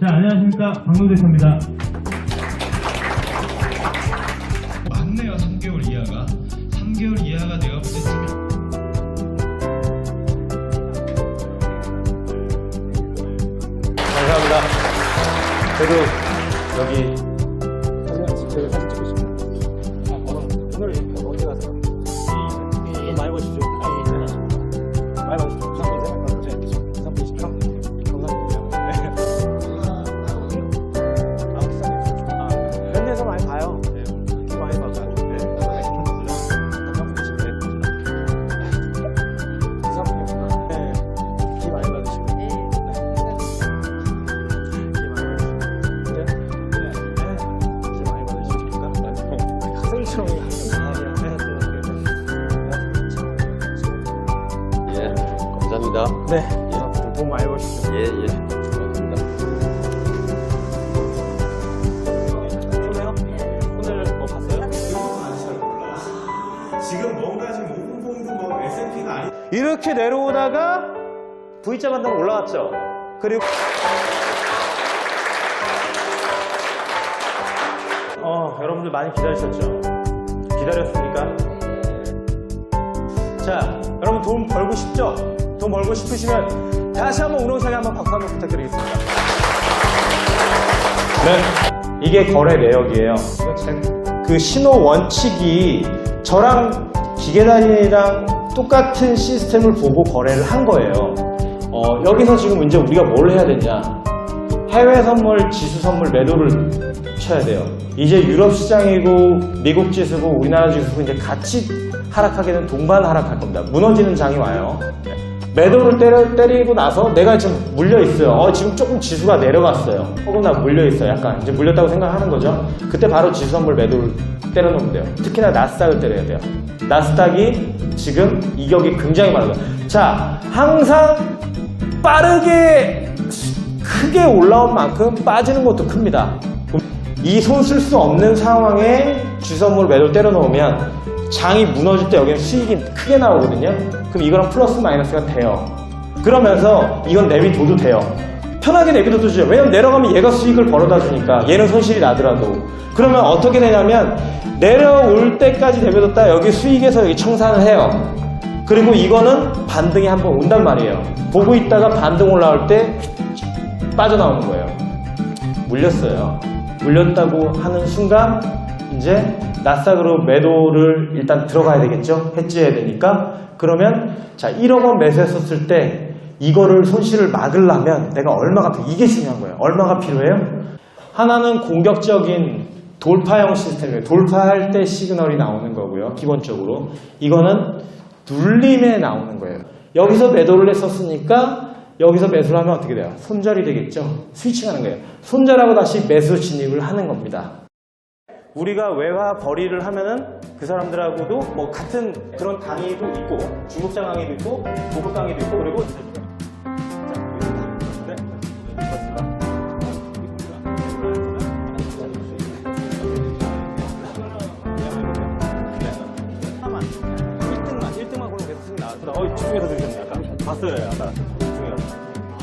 자, 안녕하십니까. 박노대사입니다. 맞네요 3개월 이하가 3개월 이하가 내가 볼때 감사합니다. 그래도 여기 현지에서 많이 봐요. 네. 기 많이 받으시고. 기 많이 받으시고. 네? 네. 기 많이. 학생처럼 예. 네. 예, 이렇게 내려오다가 V자 반등 올라갔죠. 그리고 어, 여러분들 많이 기다리셨죠? 기다렸습니까? 자, 여러분 돈 벌고 싶죠? 돈 벌고 싶으시면 다시 한번 우렁차게 한번 박수 한번 부탁드리겠습니다. 네, 이게 거래 내역이에요. 그 신호 원칙이 저랑 기계단이랑 똑같은 시스템을 보고 거래를 한 거예요. 어, 여기서 지금 이제 우리가 뭘 해야 되냐? 해외 선물, 지수 선물 매도를 쳐야 돼요. 이제 유럽 시장이고 미국 지수고 우리나라 지수고 이제 같이 하락하게 되면 동반 하락할 겁니다. 무너지는 장이 와요. 네. 매도를 때려, 때리고 나서 내가 지금 물려 있어요. 어, 지금 조금 지수가 내려갔어요. 혹은 나 물려 있어요. 약간 이제 물렸다고 생각하는 거죠. 그때 바로 지수 선물 매도를 때려놓으면 돼요. 특히나 나스닥을 때려야 돼요. 나스닥이 지금 이격이 굉장히 많아요. 자, 항상 빠르게 크게 올라온 만큼 빠지는 것도 큽니다. 이 손 쓸 수 없는 상황에 주선물 매도 때려 놓으면 장이 무너질 때 여기는 수익이 크게 나오거든요. 그럼 이거랑 플러스 마이너스가 돼요. 그러면서 이건 내비둬도 돼요. 편하게 내비둬도 되죠. 왜냐면 내려가면 얘가 수익을 벌어다 주니까 얘는 손실이 나더라도. 그러면 어떻게 되냐면 내려올 때까지 내비뒀다 여기 수익에서 여기 청산을 해요. 그리고 이거는 반등이 한번 온단 말이에요. 보고 있다가 반등 올라올 때 빠져나오는 거예요. 물렸어요. 물렸다고 하는 순간 이제 나스닥으로 매도를 일단 들어가야 되겠죠. 해지해야 되니까. 그러면 자 1억 원 매수했었을 때 이거를 손실을 막으려면 내가 얼마가 필요- 이게 중요한 거예요. 얼마가 필요해요? 하나는 공격적인 돌파형 시스템이에요. 돌파할 때 시그널이 나오는 거고요. 기본적으로 이거는 눌림에 나오는 거예요. 여기서 매도를 했었으니까 여기서 매수를 하면 어떻게 돼요? 손절이 되겠죠? 스위칭하는 거예요. 손절하고 다시 매수 진입을 하는 겁니다. 우리가 외화 벌이를 하면은 그 사람들하고도 뭐 같은 그런 강의도 있고 중국 장 강의도 있고 고급 강의도 있고 그리고 봤어요 아까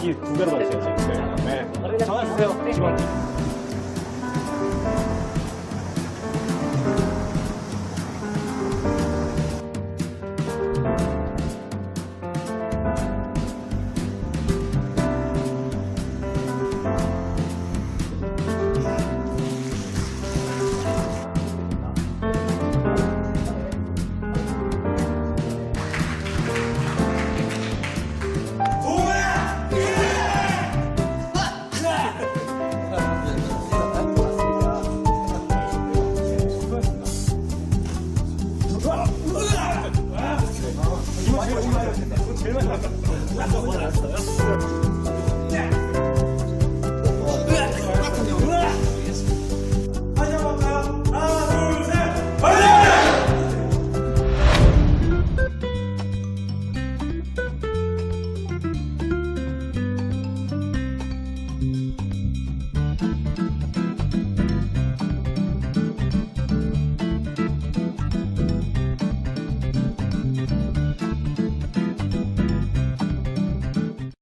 이두 배로 받으세요 지금 네. 네. 전화 주세요 직원.